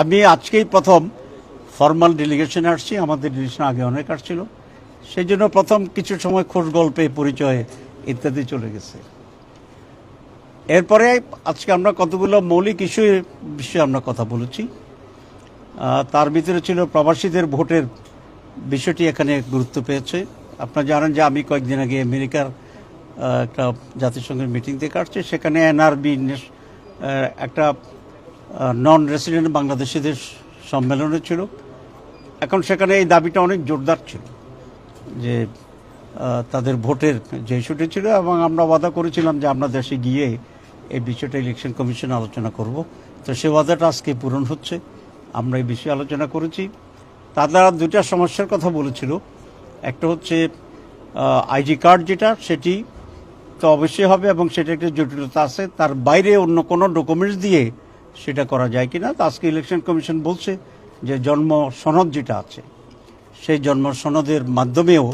আমি আজকেই প্রথম ফর্মাল ডেলিগেশনে আসছি, আমাদের ডেলিগেশন আগে অনেক আসছিল। সেই জন্য প্রথম কিছু সময় খোঁজ গল্পে পরিচয় ইত্যাদি চলে গেছে। এরপরে আজকে আমরা কতগুলো মৌলিক ইস্যু বিষয়ে আমরা কথা বলেছি। তার ভিতরে ছিল প্রবাসীদের ভোটের বিষয়টি এখানে গুরুত্ব পেয়েছে। আপনারা জানেন যে আমি কয়েকদিন আগে আমেরিকার একটা জাতিসংঘের মিটিং থেকে আসছি সেখানে এনআরবি একটা নন রেসিডেন্ট বাংলাদেশিদের সম্মেলনে ছিল। এখন সেখানে এই দাবিটা অনেক জোরদার ছিল যে তাদের ভোটের যে ইস্যুটি ছিল এবং আমরা ওয়াদা করেছিলাম যে আমরা দেশে গিয়ে এই বিষয়টা ইলেকশন কমিশন আলোচনা করব। তো সে ওয়াদাটা আজকে পূরণ হচ্ছে। আমরা এই বিষয়ে আলোচনা করেছি। তারা দুইটা সমস্যার কথা বলেছিল। একটা হচ্ছে আইডি কার্ড যেটা, সেটি তো অবশ্যই হবে এবং সেটা একটা জটিলতা আছে। তার বাইরে অন্য কোনো ডকুমেন্টস দিয়ে সেটা করা যায় কিনা? তো আজকে ইলেকশন কমিশন বলছে যে জন্ম সনদ যেটা আছে, সেই জন্ম সনদের মাধ্যমেও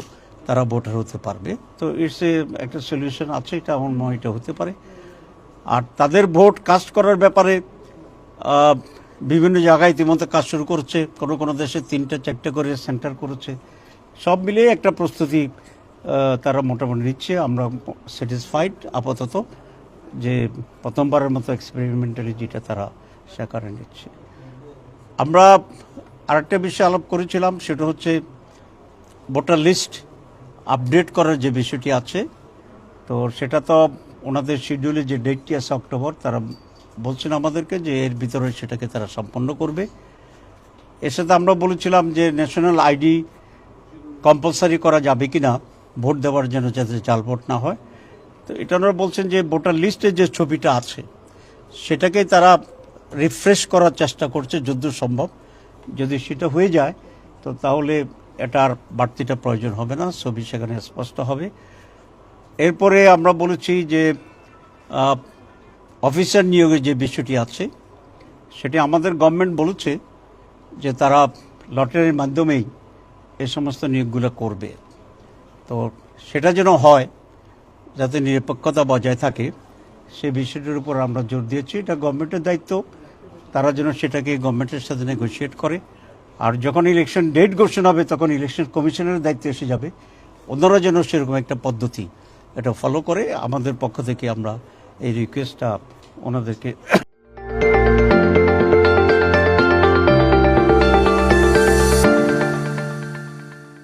তারা ভোটার হতে পারবে। তো ইটস একটা সলিউশন আছে, এটা আমার মনে এটা হতে পারে। আর তাদের ভোট কাস্ট করার ব্যাপারে বিভিন্ন জায়গায় ইতিমধ্যে কাজ শুরু করছে। কোনো কোনো দেশে তিনটা, চারটা করে সেন্টার করেছে। সব মিলিয়ে একটা প্রস্তুতি তারা মোটামুটি নিচ্ছে। আমরা স্যাটিসফাইড আপাতত। যে প্রথমবারের মতো এক্সপেরিমেন্টালি যেটা তারা সেখানে নিচ্ছে। আমরা আরেকটা বিষয় আলাপ করেছিলাম, সেটা হচ্ছে ভোটার লিস্ট আপডেট করার যে বিষয়টি আছে, তো সেটা তো ওনাদের শিডিউলে যে ডেটটি আছে অক্টোবর, তারা বলছেন আমাদেরকে যে এর ভিতরে সেটাকে তারা সম্পন্ন করবে। এর সাথে আমরা বলেছিলাম যে ন্যাশনাল আইডি কম্পালসারি করা যাবে কি না ভোট দেওয়ার জন্য যাতে জাল ভোট না হয়। তো এটা ওনারা বলছেন যে ভোটার লিস্টে যে ছবিটা আছে সেটাকে তারা রিফ্রেশ করার চেষ্টা করছে যদ্দূর সম্ভব। যদি সেটা হয়ে যায়, তো তাহলে এটার বাড়তিটা প্রয়োজন হবে না, ছবি সেখানে স্পষ্ট হবে। এরপরে আমরা বলেছি যে অফিসার নিয়োগের যে বিষয়টি আছে, সেটি আমাদের গভর্নমেন্ট বলেছে যে তারা লটারির মাধ্যমেই এ সমস্ত নিয়োগগুলো করবে। তো সেটা যেন হয় যাতে নিরপেক্ষতা বজায় থাকে, সে বিষয়টির উপর আমরা জোর দিয়েছি। এটা গভর্নমেন্টের দায়িত্ব। তারা যেন সেটাকে গভর্নমেন্টের সাথে নেগোসিয়েট করে। আর যখন ইলেকশন ডেট ঘোষণা হবে, তখন ইলেকশন কমিশনের দায়িত্ব এসে যাবে। ওনারা যেন সেরকম একটা পদ্ধতি এটা ফলো করে। আমাদের পক্ষ থেকে আমরা এই রিকোয়েস্টটা ওনাদেরকে